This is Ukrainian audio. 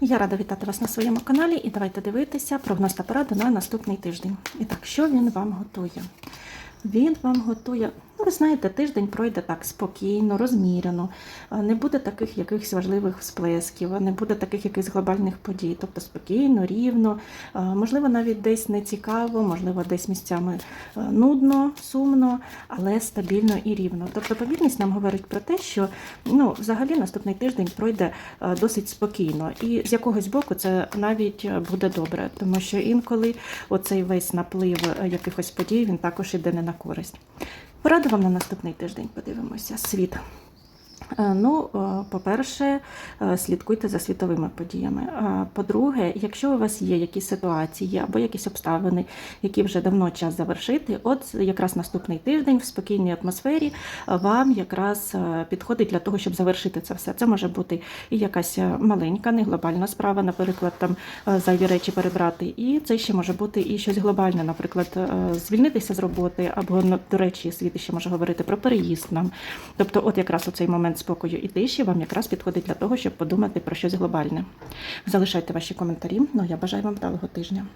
Я рада вітати вас на своєму каналі і давайте дивитися прогноз та пораду на наступний тиждень. І так, що він вам готує? Він вам готує, ви знаєте, тиждень пройде так спокійно, розмірено, не буде таких якихось важливих всплесків, не буде таких якихось глобальних подій. Тобто спокійно, рівно, можливо, навіть десь не цікаво, можливо, десь місцями е, нудно, сумно, але стабільно і рівно. Тобто повільність нам говорить про те, що ну, взагалі наступний тиждень пройде е, досить спокійно. І з якогось боку це навіть е, буде добре, тому що інколи оцей весь наплив е, якихось подій він також іде не на користь. Пораду вам на наступний тиждень подивимося. Світ. Е, Ну, е, по-перше, е, слідкуйте за світовими подіями. По-друге, якщо у вас є якісь ситуації або якісь обставини, які вже давно час завершити, от якраз наступний тиждень в спокійній атмосфері вам якраз підходить для того, щоб завершити це все. Це може бути і якась маленька, не глобальна справа, наприклад, там зайві речі перебрати, і це ще може бути і щось глобальне, наприклад, звільнитися з роботи, або до речі, світ ще може говорити про переїзд нам. Тобто, от якраз у цей момент спокою і тиші вам якраз підходить для того, щоб подумати про щось глобальне. Залишайте ваші коментарі. Ну я бажаю вам вдалого тижня.